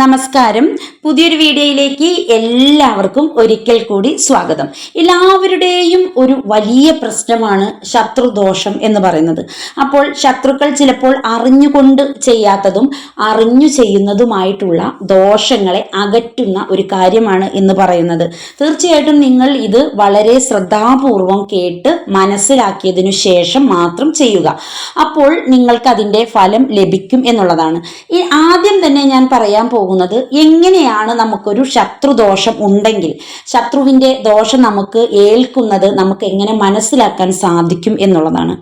നമസ്കാരം. പുതിയൊരു വീഡിയോയിലേക്ക് എല്ലാവർക്കും ഒരിക്കൽ കൂടി സ്വാഗതം. എല്ലാവരുടെയും ഒരു വലിയ പ്രശ്നമാണ് ശത്രുദോഷം എന്ന് പറയുന്നത്. അപ്പോൾ ശത്രുക്കൾ ചിലപ്പോൾ അറിഞ്ഞുകൊണ്ട് ചെയ്യാത്തതും അറിഞ്ഞു ചെയ്യുന്നതുമായിട്ടുള്ള ദോഷങ്ങളെ അകറ്റുന്ന ഒരു കാര്യമാണ് എന്ന് പറയുന്നത്. തീർച്ചയായിട്ടും നിങ്ങൾ ഇത് വളരെ ശ്രദ്ധാപൂർവം കേട്ട് മനസ്സിലാക്കിയതിനു ശേഷം മാത്രം ചെയ്യുക. അപ്പോൾ നിങ്ങൾക്ക് അതിന്റെ ഫലം ലഭിക്കും എന്നുള്ളതാണ്. ഈ ആദ്യം തന്നെ ഞാൻ പറയാൻ പോകുന്നത് എങ്ങനെയാണ് നമുക്കൊരു ശത്രുദോഷം ഉണ്ടെങ്കിൽ? ശത്രുവിന്റെ ദോഷം നമുക്ക് ഏൽക്കുന്നത് നമുക്ക് എങ്ങനെ മനസ്സിലാക്കാൻ സാധിക്കും എന്നുള്ളതാണ്.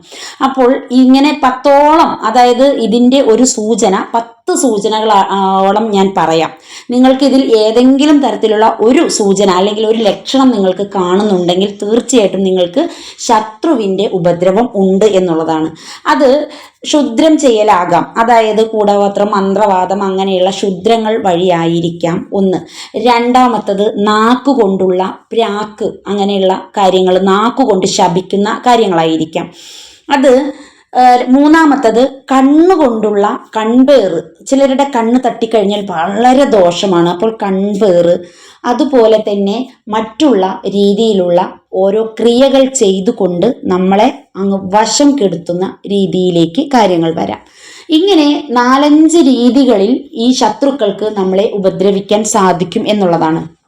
അപ്പോൾ ഇങ്ങനെ പത്തോളം അതായത് ഇതിന്റെ ഒരു സൂചന പത്ത് സൂചനകളോളം ഞാൻ പറയാം. നിങ്ങൾക്ക് ഇതിൽ ഏതെങ്കിലും തരത്തിലുള്ള ഒരു സൂചന അല്ലെങ്കിൽ ഒരു ലക്ഷണം നിങ്ങൾക്ക് കാണുന്നുണ്ടെങ്കിൽ തീർച്ചയായിട്ടും നിങ്ങൾക്ക് ശത്രുവിന്റെ ഉപദ്രവം ഉണ്ട് എന്നുള്ളതാണ്. അത് ക്ഷുദ്രം ചെയ്യലാകാം. അതായത് കൂടവത്രം മന്ത്രവാദം അങ്ങനെയുള്ള ക്ഷുദ്രങ്ങൾ വഴിയായിരിക്കാം. ഒന്ന്. രണ്ടാമത്തത് നാക്കുകൊണ്ടുള്ള പ്രാക്ക് അങ്ങനെയുള്ള കാര്യങ്ങൾ നാക്കുകൊണ്ട് ശപിക്കുന്ന കാര്യങ്ങളായിരിക്കാം. അത് മൂന്നാമത്തത് കണ്ണുകൊണ്ടുള്ള കൺപേറ്. ചിലരുടെ കണ്ണ് തട്ടിക്കഴിഞ്ഞാൽ വളരെ ദോഷമാണ്. അപ്പോൾ കൺപേറ്. അതുപോലെ തന്നെ മറ്റുള്ള രീതിയിലുള്ള ഓരോ ക്രിയകൾ ചെയ്തുകൊണ്ട് നമ്മളെ അങ്ങ് വശം കെടുത്തുന്ന രീതിയിലേക്ക് കാര്യങ്ങൾ വരാം. ഇങ്ങനെ നാലഞ്ച് രീതികളിൽ ഈ ശത്രുക്കൾക്ക് നമ്മളെ ഉപദ്രവിക്കാൻ സാധിക്കും എന്നുള്ളതാണ്.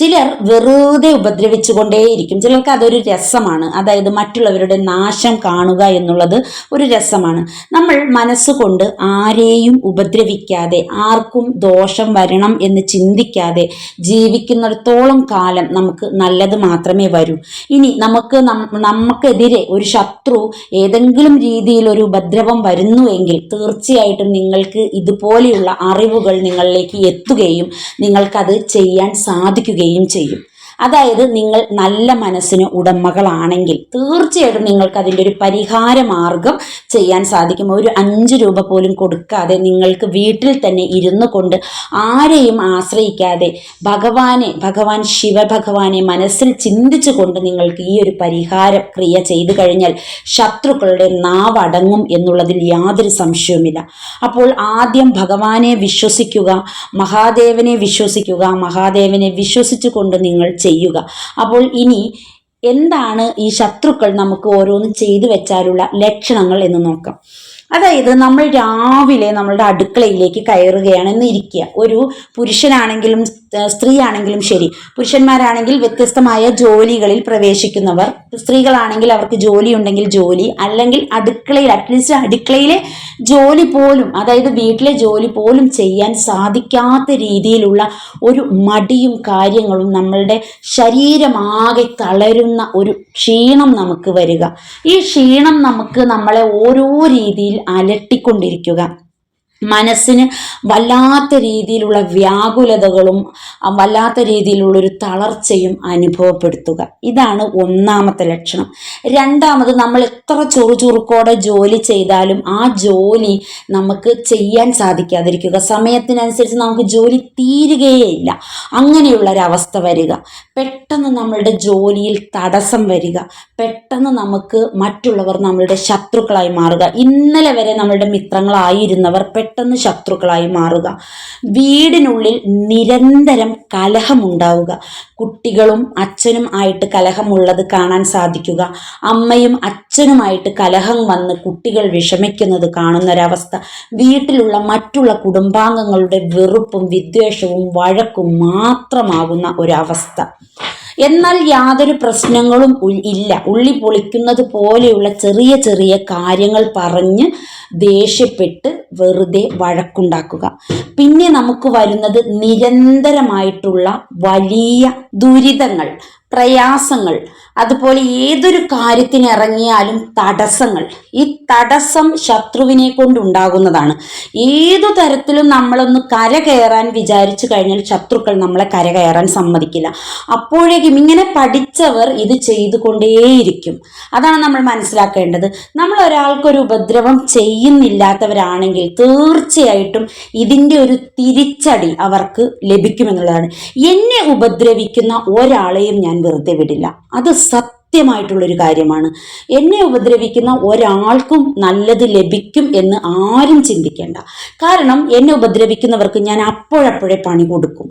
ചിലർ വെറുതെ ഉപദ്രവിച്ചുകൊണ്ടേയിരിക്കും. ചിലർക്ക് അതൊരു രസമാണ്. അതായത് മറ്റുള്ളവരുടെ നാശം കാണുക എന്നുള്ളത് ഒരു രസമാണ്. നമ്മൾ മനസ്സുകൊണ്ട് ആരെയും ഉപദ്രവിക്കാതെ ആർക്കും ദോഷം വരണം എന്ന് ചിന്തിക്കാതെ ജീവിക്കുന്നിടത്തോളം കാലം നമുക്ക് നല്ലത് മാത്രമേ വരൂ. ഇനി നമുക്ക് നമുക്കെതിരെ ഒരു ശത്രു ഏതെങ്കിലും രീതിയിൽ ഒരു ഉപദ്രവം വരുന്നുവെങ്കിൽ തീർച്ചയായിട്ടും നിങ്ങൾക്ക് ഇതുപോലെയുള്ള അറിവുകൾ നിങ്ങളിലേക്ക് എത്തുകയും നിങ്ങൾക്കത് ചെയ്യാൻ സാധിക്കുകയും ചെയ്യും. അതായത് നിങ്ങൾ നല്ല മനസ്സിന് ഉടമകളാണെങ്കിൽ തീർച്ചയായിട്ടും നിങ്ങൾക്ക് അതിന്റെ ഒരു പരിഹാര മാർഗം ചെയ്യാൻ സാധിക്കും. ഒരു അഞ്ച് രൂപ പോലും കൊടുക്കാതെ നിങ്ങൾക്ക് വീട്ടിൽ തന്നെ ഇരുന്നു കൊണ്ട് ആരെയും ആശ്രയിക്കാതെ ഭഗവാനെ ഭഗവാൻ ശിവഭഗവാനെ മനസ്സിൽ ചിന്തിച്ചു കൊണ്ട് നിങ്ങൾക്ക് ഈ ഒരു പരിഹാര ക്രിയ ചെയ്തു കഴിഞ്ഞാൽ ശത്രുക്കളുടെ നാവടങ്ങും എന്നുള്ളതിൽ യാതൊരു സംശയവുമില്ല. അപ്പോൾ ആദ്യം ഭഗവാനെ വിശ്വസിക്കുക മഹാദേവനെ വിശ്വസിക്കുക മഹാദേവനെ വിശ്വസിച്ചുകൊണ്ട് നിങ്ങൾ ചെയ്യുക. അപ്പോൾ ഇനി എന്താണ് ഈ ശത്രുക്കൾ നമുക്ക് ഓരോന്ന് ചെയ്തു വെച്ചാലുള്ള ലക്ഷണങ്ങൾ എന്ന് നോക്കാം. അതായത് നമ്മൾ രാവിലെ നമ്മളുടെ അടുക്കളയിലേക്ക് കയറുകയാണെന്ന് ഇരിക്കുക. ഒരു പുരുഷനാണെങ്കിലും ഏർ സ്ത്രീ ആണെങ്കിലും ശരി. പുരുഷന്മാരാണെങ്കിൽ വ്യത്യസ്തമായ ജോലികളിൽ പ്രവേശിക്കുന്നവർ. സ്ത്രീകളാണെങ്കിൽ അവർക്ക് ജോലി ഉണ്ടെങ്കിൽ ജോലി. അല്ലെങ്കിൽ അടുക്കളയിൽ അറ്റ്ലീസ്റ്റ് അടുക്കളയിലെ ജോലി പോലും അതായത് വീട്ടിലെ ജോലി പോലും ചെയ്യാൻ സാധിക്കാത്ത രീതിയിലുള്ള ഒരു മടിയും കാര്യങ്ങളും നമ്മളുടെ ശരീരമാകെ തളരുന്ന ഒരു ക്ഷീണം നമുക്ക് വരിക. ഈ ക്ഷീണം നമുക്ക് നമ്മളെ ഓരോ രീതിയിൽ അലട്ടിക്കൊണ്ടിരിക്കുക. മനസ്സിന് വല്ലാത്ത രീതിയിലുള്ള വ്യാകുലതകളും വല്ലാത്ത രീതിയിലുള്ള ഒരു തളർച്ചയും അനുഭവപ്പെടുത്തുക. ഇതാണ് ഒന്നാമത്തെ ലക്ഷണം. രണ്ടാമത് നമ്മൾ എത്ര ചുറുചുറുക്കോടെ ജോലി ചെയ്താലും ആ ജോലി നമുക്ക് ചെയ്യാൻ സാധിക്കാതിരിക്കുക. സമയത്തിനനുസരിച്ച് നമുക്ക് ജോലി തീരുകയേയില്ല അങ്ങനെയുള്ള ഒരവസ്ഥ വരിക. പെട്ടെന്ന് നമ്മളുടെ ജോലിയിൽ തടസ്സം വരിക. പെട്ടെന്ന് നമുക്ക് മറ്റുള്ളവർ നമ്മളുടെ ശത്രുക്കളായി മാറുക. ഇന്നലെ വരെ നമ്മളുടെ മിത്രങ്ങളായിരുന്നവർ പെട്ടെന്ന് ശത്രുക്കളായി മാറുക. വീടിനുള്ളിൽ നിരന്തരം കലഹമുണ്ടാവുക. കുട്ടികളും അച്ഛനും ആയിട്ട് കലഹമുള്ളത് കാണാൻ സാധിക്കുക. അമ്മയും അച്ഛനുമായിട്ട് കലഹം വന്ന് കുട്ടികൾ വിഷമിക്കുന്നത് കാണുന്നൊരവസ്ഥ. വീട്ടിലുള്ള മറ്റുള്ള കുടുംബാംഗങ്ങളുടെ വെറുപ്പും വിദ്വേഷവും വഴക്കും മാത്രമാകുന്ന ഒരവസ്ഥ. എന്നാൽ യാതൊരു പ്രശ്നങ്ങളും ഇല്ല. ഉള്ളി പൊളിക്കുന്നത് പോലെയുള്ള ചെറിയ ചെറിയ കാര്യങ്ങൾ പറഞ്ഞ് ദേഷ്യപ്പെട്ട് വെറുതെ വഴക്കുണ്ടാക്കുക. പിന്നെ നമുക്ക് വരുന്നത് നിരന്തരമായിട്ടുള്ള വലിയ ദുരിതങ്ങൾ. പ്രയാസങ്ങൾ അതുപോലെ ഏതൊരു കാര്യത്തിന് ഇറങ്ങിയാലും തടസ്സങ്ങൾ. ഈ തടസ്സം ശത്രുവിനെ കൊണ്ടുണ്ടാകുന്നതാണ് ഏതു തരത്തിലും നമ്മളൊന്ന് കര കയറാൻ വിചാരിച്ചു കഴിഞ്ഞാൽ ശത്രുക്കൾ നമ്മളെ കര കയറാൻ സമ്മതിക്കില്ല. അപ്പോഴേക്കും ഇങ്ങനെ പഠിച്ചവർ ഇത് ചെയ്തുകൊണ്ടേയിരിക്കും. അതാണ് നമ്മൾ മനസ്സിലാക്കേണ്ടത്. നമ്മൾ ഒരാൾക്കൊരു ഉപദ്രവം ചെയ്യുന്നില്ലാത്തവരാണെങ്കിൽ തീർച്ചയായിട്ടും ഇതിന്റെ ഒരു തിരിച്ചടി അവർക്ക് ലഭിക്കുമെന്നുള്ളതാണ്. എന്നെ ഉപദ്രവിക്കുന്ന ഒരാളെയും ഞാൻ വെറുതെ വിടില്ല. അത് സത്യം. സത്യമായിട്ടുള്ളൊരു കാര്യമാണ്. എന്നെ ഉപദ്രവിക്കുന്ന ഒരാൾക്കും നല്ലത് ലഭിക്കും എന്ന് ആരും ചിന്തിക്കേണ്ട. കാരണം എന്നെ ഉപദ്രവിക്കുന്നവർക്ക് ഞാൻ അപ്പോഴപ്പോഴേ പണി കൊടുക്കും.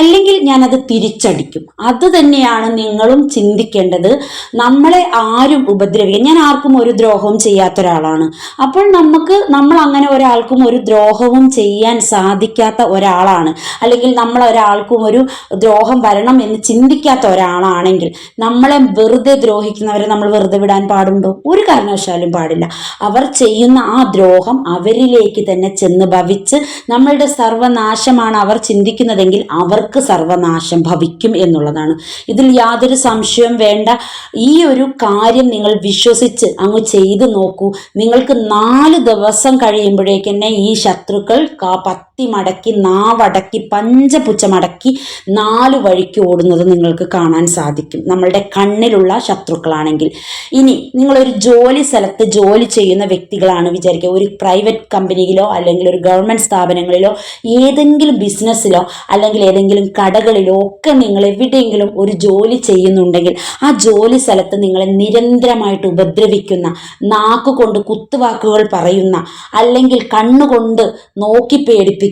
അല്ലെങ്കിൽ ഞാനത് തിരിച്ചടിക്കും. അത് തന്നെയാണ് നിങ്ങളും ചിന്തിക്കേണ്ടത്. നമ്മളെ ആരും ഉപദ്രവിക്കുക ഞാൻ ആർക്കും ഒരു ദ്രോഹവും ചെയ്യാത്ത ഒരാളാണ് അപ്പോൾ നമുക്ക് നമ്മൾ അങ്ങനെ ഒരാൾക്കും ഒരു ദ്രോഹവും ചെയ്യാൻ സാധിക്കാത്ത ഒരാളാണ്. അല്ലെങ്കിൽ നമ്മൾ ഒരാൾക്കും ഒരു ദ്രോഹം വരണം എന്ന് ചിന്തിക്കാത്ത ഒരാളാണെങ്കിൽ നമ്മളെ വെറുതെ ദ്രോഹിക്കുന്നവരെ നമ്മൾ വെറുതെ വിടാൻ പാടുണ്ടോ? ഒരു കാരണവശാലും പാടില്ല. അവർ ചെയ്യുന്ന ആ ദ്രോഹം അവരിലേക്ക് തന്നെ ചെന്ന് ഭവിച്ച് നമ്മളുടെ സർവനാശമാണ് അവർ ചിന്തിക്കുന്നതെങ്കിൽ അവർക്ക് സർവനാശം ഭവിക്കും എന്നുള്ളതാണ്. ഇതിൽ യാതൊരു സംശയവും വേണ്ട. ഈ ഒരു കാര്യം നിങ്ങൾ വിശ്വസിച്ച് അങ്ങ് ചെയ്തു നോക്കൂ. നിങ്ങൾക്ക് നാല് ദിവസം കഴിയുമ്പോഴേക്ക് തന്നെ ഈ ശത്രുക്കൾ കാ- പത്തി മടക്കി നാവടക്കി പഞ്ചപുച്ചമടക്കി നാലു വഴിക്ക് ഓടുന്നത് നിങ്ങൾക്ക് കാണാൻ സാധിക്കും. നമ്മളുടെ കണ്ണിലുള്ള ശത്രുക്കളാണെങ്കിൽ. ഇനി നിങ്ങളൊരു ജോലി സ്ഥലത്ത് ജോലി ചെയ്യുന്ന വ്യക്തികളാണ് വിചാരിക്കുക. ഒരു പ്രൈവറ്റ് കമ്പനിയിലോ അല്ലെങ്കിൽ ഒരു ഗവൺമെന്റ് സ്ഥാപനങ്ങളിലോ ഏതെങ്കിലും ബിസിനസ്സിലോ അല്ലെങ്കിൽ ഏതെങ്കിലും കടകളിലോ ഒക്കെ നിങ്ങൾ എവിടെയെങ്കിലും ഒരു ജോലി ചെയ്യുന്നുണ്ടെങ്കിൽ ആ ജോലി സ്ഥലത്ത് നിങ്ങളെ നിരന്തരമായിട്ട് ഉപദ്രവിക്കുന്ന നാക്കുകൊണ്ട് കുത്തുവാക്കുകൾ പറയുന്ന അല്ലെങ്കിൽ കണ്ണുകൊണ്ട് നോക്കി പേടിപ്പിക്കുന്ന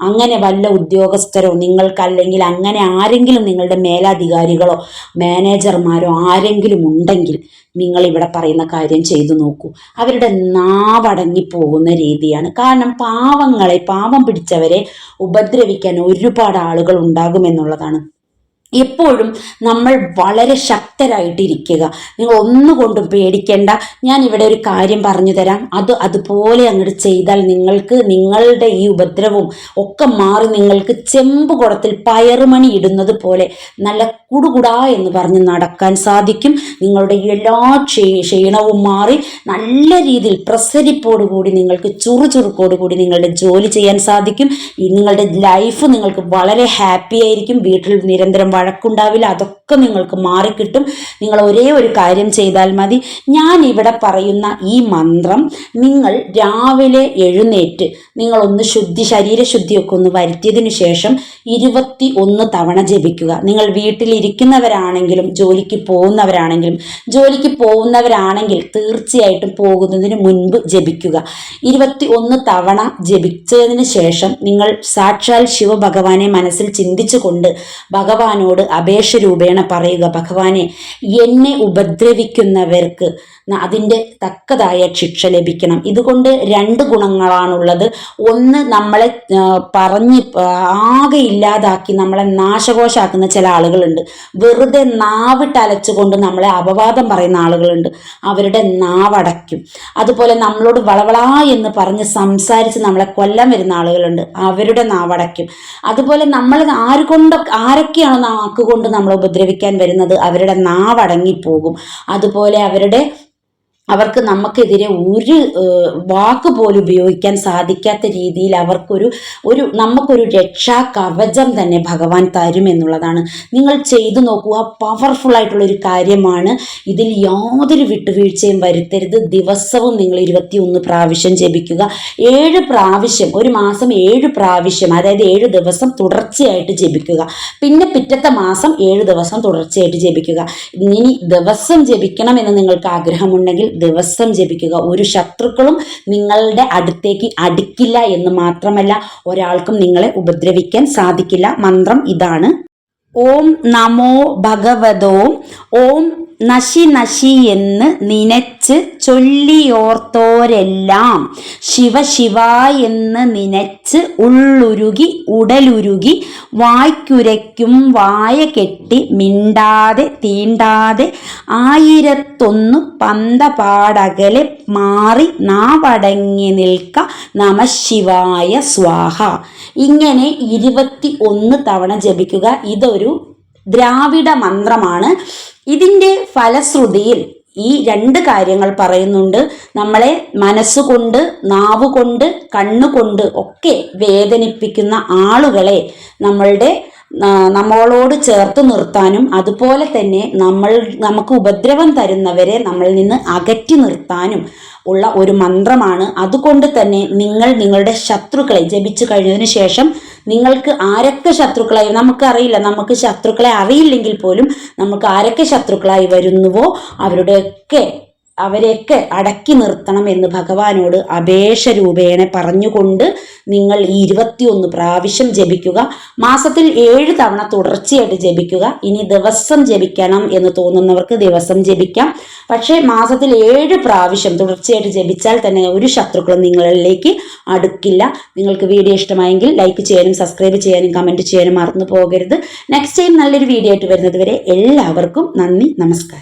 അങ്ങനെ വല്ല ഉദ്യോഗസ്ഥരോ നിങ്ങൾക്കല്ലെങ്കിൽ അങ്ങനെ ആരെങ്കിലും നിങ്ങളുടെ മേലധികാരികളോ മാനേജർമാരോ ആരെങ്കിലും ഉണ്ടെങ്കിൽ നിങ്ങൾ ഇവിടെ പറയുന്ന കാര്യം ചെയ്തു നോക്കൂ. അവരുടെ നാവടങ്ങി പോകുന്ന രീതിയാണ്. കാരണം പാവങ്ങളെ പാവം പിടിച്ചവരെ ഉപദ്രവിക്കാൻ ഒരുപാട് ആളുകൾ ഉണ്ടാകുമെന്നുള്ളതാണ് എപ്പോഴും നമ്മൾ വളരെ ശക്തരായിട്ടിരിക്കുക. നിങ്ങൾ ഒന്നുകൊണ്ടും പേടിക്കേണ്ട. ഞാൻ ഇവിടെ ഒരു കാര്യം പറഞ്ഞു തരാം. അത് അതുപോലെ അങ്ങോട്ട് ചെയ്താൽ നിങ്ങൾക്ക് നിങ്ങളുടെ ഈ ഉപദ്രവവും ഒക്കെ മാറി നിങ്ങൾക്ക് ചെമ്പ് കുടത്തിൽ പയറുമണി ഇടുന്നത് പോലെ നല്ല കുടുകുടാ എന്ന് പറഞ്ഞ് നടക്കാൻ സാധിക്കും. നിങ്ങളുടെ എല്ലാ ക്ഷീ- ക്ഷീണവും മാറി നല്ല രീതിയിൽ പ്രസരിപ്പോടുകൂടി നിങ്ങൾക്ക് ചുറുചുറുക്കോടുകൂടി നിങ്ങളുടെ ജോലി ചെയ്യാൻ സാധിക്കും. നിങ്ങളുടെ ലൈഫ് നിങ്ങൾക്ക് വളരെ ഹാപ്പി ആയിരിക്കും. വീട്ടിൽ നിരന്തരം വഴക്കുണ്ടാവില്ല. അതൊക്കെ നിങ്ങൾക്ക് മാറിക്കിട്ടും. നിങ്ങൾ ഒരേ ഒരു കാര്യം ചെയ്താൽ മതി. ഞാൻ ഇവിടെ പറയുന്ന ഈ മന്ത്രം നിങ്ങൾ രാവിലെ എഴുന്നേറ്റ് നിങ്ങളൊന്ന് ശുദ്ധി ശരീരശുദ്ധിയൊക്കെ ഒന്ന് വരുത്തിയതിനു ശേഷം ഇരുപത്തി ഒന്ന് തവണ ജപിക്കുക. നിങ്ങൾ വീട്ടിലിരിക്കുന്നവരാണെങ്കിലും ജോലിക്ക് പോകുന്നവരാണെങ്കിലും ജോലിക്ക് പോകുന്നവരാണെങ്കിൽ തീർച്ചയായിട്ടും പോകുന്നതിന് മുൻപ് ജപിക്കുക. ഇരുപത്തി ഒന്ന് തവണ ജപിച്ചതിന് ശേഷം നിങ്ങൾ സാക്ഷാൽ ശിവഭഗവാനെ മനസ്സിൽ ചിന്തിച്ചുകൊണ്ട് ഭഗവാനോട് അപേക്ഷ രൂപേണ പറയുക ഭഗവാനെ എന്നെ ഉപദ്രവിക്കുന്നവർക്ക് അതിന്റെ തക്കതായ ശിക്ഷ ലഭിക്കണം. ഇതുകൊണ്ട് രണ്ട് ഗുണങ്ങളാണുള്ളത്. ഒന്ന് നമ്മളെ പറഞ്ഞ് ആകെ ഇല്ലാതാക്കി നമ്മളെ നാശകോശാക്കുന്ന ചില ആളുകളുണ്ട്. വെറുതെ നാവിട്ടലച്ചുകൊണ്ട് നമ്മളെ അപവാദം പറയുന്ന ആളുകളുണ്ട്. അവരുടെ നാവടയ്ക്കും. അതുപോലെ നമ്മളോട് വളവളാ എന്ന് പറഞ്ഞ് സംസാരിച്ച് നമ്മളെ കൊല്ലാൻ വരുന്ന ആളുകളുണ്ട്. അവരുടെ നാവടയ്ക്കും. അതുപോലെ നമ്മൾ ആരുകൊണ്ട് ആരൊക്കെയാണോ നാക്കുകൊണ്ട് നമ്മളെ ഉപദ്രവിക്കാൻ വരുന്നത് അവരുടെ നാവടങ്ങിപ്പോകും. അതുപോലെ അവരുടെ അവർക്ക് നമുക്കെതിരെ ഒരു വാക്ക് പോലും ഉപയോഗിക്കാൻ സാധിക്കാത്ത രീതിയിൽ അവർക്കൊരു ഒരു നമുക്കൊരു രക്ഷാ കവചം തന്നെ ഭഗവാൻ തരും എന്നുള്ളതാണ്. നിങ്ങൾ ചെയ്തു നോക്കുക പവർഫുൾ ആയിട്ടുള്ള ഒരു കാര്യമാണ്. ഇതിൽ യാതൊരു വിട്ടുവീഴ്ചയും വരുത്തരുത്. ദിവസവും നിങ്ങൾ ഇരുപത്തിയൊന്ന് പ്രാവശ്യം ജപിക്കുക. ഏഴ് പ്രാവശ്യം ഒരു മാസം ഏഴ് പ്രാവശ്യം അതായത് ഏഴ് ദിവസം തുടർച്ചയായിട്ട് ജപിക്കുക. പിന്നെ പിറ്റത്തെ മാസം ഏഴ് ദിവസം തുടർച്ചയായിട്ട് ജപിക്കുക. ഇനി ദിവസം ജപിക്കണം എന്ന് നിങ്ങൾക്ക് ആഗ്രഹമുണ്ടെങ്കിൽ ദിവസം ജപിക്കുക. ഒരു ശത്രുക്കളും നിങ്ങളുടെ അടുത്തേക്ക് അടുക്കില്ല എന്ന് മാത്രമല്ല ഒരാൾക്കും നിങ്ങളെ ഉപദ്രവിക്കാൻ സാധിക്കില്ല. മന്ത്രം ഇതാണ്. ഓം നമോ ഭഗവതോം ഓം നശി നശി എന്ന് നിനച്ച് ചൊല്ലിയോർത്തോരെല്ലാം ശിവ ശിവ എന്ന് നിനച്ച് ഉള്ളുരുകി ഉടലുരുകി വായ്ക്കുരയ്ക്കും വായ കെട്ടി മിണ്ടാതെ തീണ്ടാതെ ആയിരത്തൊന്നു പന്തപാടകലെ മാറി നാവടങ്ങി നിൽക്ക നമശിവായ സ്വാഹ. ഇങ്ങനെ ഇരുപത്തി ഒന്ന് തവണ ജപിക്കുക. ഇതൊരു ദ്രാവിഡ മന്ത്രമാണ്. ഇതിന്റെ ഫലശ്രുതിയിൽ ഈ രണ്ട് കാര്യങ്ങൾ പറയുന്നുണ്ട്. നമ്മളെ മനസ്സുകൊണ്ട് നാവുകൊണ്ട് കണ്ണുകൊണ്ട് ഒക്കെ വേദനിപ്പിക്കുന്ന ആളുകളെ നമ്മളുടെ നമ്മളോട് ചേർത്ത് നിർത്താനും അതുപോലെ തന്നെ നമ്മൾ നമുക്ക് ഉപദ്രവം തരുന്നവരെ നമ്മളിൽ നിന്ന് അകറ്റി നിർത്താനും ഉള്ള ഒരു മന്ത്രമാണ്. അതുകൊണ്ട് തന്നെ നിങ്ങൾ നിങ്ങളുടെ ശത്രുക്കളെ ജപിച്ചു കഴിഞ്ഞതിന് ശേഷം നിങ്ങൾക്ക് ആരൊക്കെ ശത്രുക്കളായി നമുക്കറിയില്ല നമുക്ക് ശത്രുക്കളെ അറിയില്ലെങ്കിൽ പോലും നമുക്ക് ആരൊക്കെ ശത്രുക്കളായി വരുന്നുവോ അവരുടെയൊക്കെ അവരെയൊക്കെ അടക്കി നിർത്തണം എന്ന് ഭഗവാനോട് അപേക്ഷ രൂപേണ പറഞ്ഞുകൊണ്ട് നിങ്ങൾ ഈ ഇരുപത്തിയൊന്ന് പ്രാവശ്യം ജപിക്കുക. മാസത്തിൽ ഏഴ് തവണ തുടർച്ചയായിട്ട് ജപിക്കുക. ഇനി ദിവസം ജപിക്കണം എന്ന് തോന്നുന്നവർക്ക് ദിവസം ജപിക്കാം. പക്ഷേ മാസത്തിൽ ഏഴ് പ്രാവശ്യം തുടർച്ചയായിട്ട് ജപിച്ചാൽ തന്നെ ഒരു ശത്രുക്കളും നിങ്ങളിലേക്ക് അടുക്കില്ല. നിങ്ങൾക്ക് വീഡിയോ ഇഷ്ടമായെങ്കിൽ ലൈക്ക് ചെയ്യാനും സബ്സ്ക്രൈബ് ചെയ്യാനും കമന്റ് ചെയ്യാനും മറന്നു പോകരുത്. നെക്സ്റ്റ് ടൈം നല്ലൊരു വീഡിയോ ആയിട്ട് വരുന്നത് വരെ എല്ലാവർക്കും നന്ദി നമസ്കാരം.